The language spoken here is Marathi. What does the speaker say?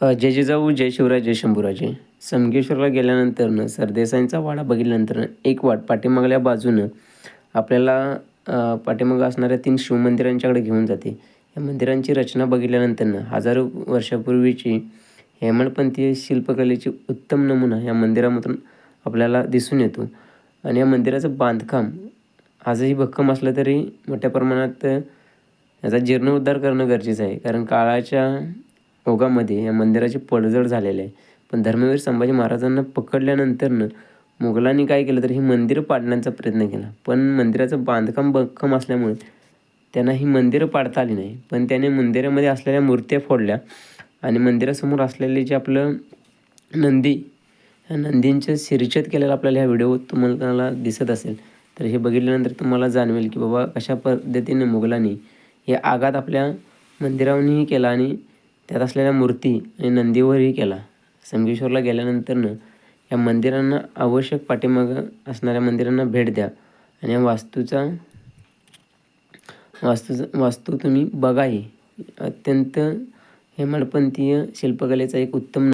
जय जिजाऊ जय शिवराय जय शंभूराजे. समगेश्वरला गेल्यानंतरनं सरदेसाईंचा वाडा बघितल्यानंतर एक वाट पाठीमागल्या बाजूनं आपल्याला पाठीमागं असणाऱ्या तीन शिवमंदिरांच्याकडे घेऊन जाते. या मंदिरांची रचना बघितल्यानंतरनं हजारो वर्षापूर्वीची हेमाडपंथीय शिल्पकलेची उत्तम नमुना या मंदिरामधून आपल्याला दिसून येतो. आणि या मंदिराचं बांधकाम आजही भक्कम असलं तरी मोठ्या प्रमाणात याचा जीर्णोद्धार करणं गरजेचं आहे. कारण काळाच्या ओघामध्ये या मंदिराची पडझड झालेली आहे. पण धर्मवीर संभाजी महाराजांना पकडल्यानंतरनं मुघलांनी काय केलं तर ही मंदिरं पाडण्याचा प्रयत्न केला. पण मंदिराचं बांधकाम भक्कम असल्यामुळे त्यांना ही मंदिरं पाडता आली नाही. पण त्याने मंदिरामध्ये असलेल्या मूर्त्या फोडल्या आणि मंदिरासमोर असलेले जे आपलं नंदी ह्या नंदींचं शिरछेद केलेलं आपल्याला ह्या व्हिडिओ तुम्हाला दिसत असेल तर हे बघितल्यानंतर तुम्हाला जाणवेल की बाबा कशा पद्धतीने मुघलांनी हे आघात आपल्या मंदिरावरही केला आणि त्यात असलेल्या मूर्ती आणि नंदीवरही केला. संगमेश्वरला गेल्यानंतरनं या मंदिरांना आवश्यक पाठीमागं असणाऱ्या मंदिरांना भेट द्या आणि या वास्तूचा वास्तूचा वास्तू तुम्ही बघाही. अत्यंत हेमाडपंथीय शिल्पकलेचा एक उत्तम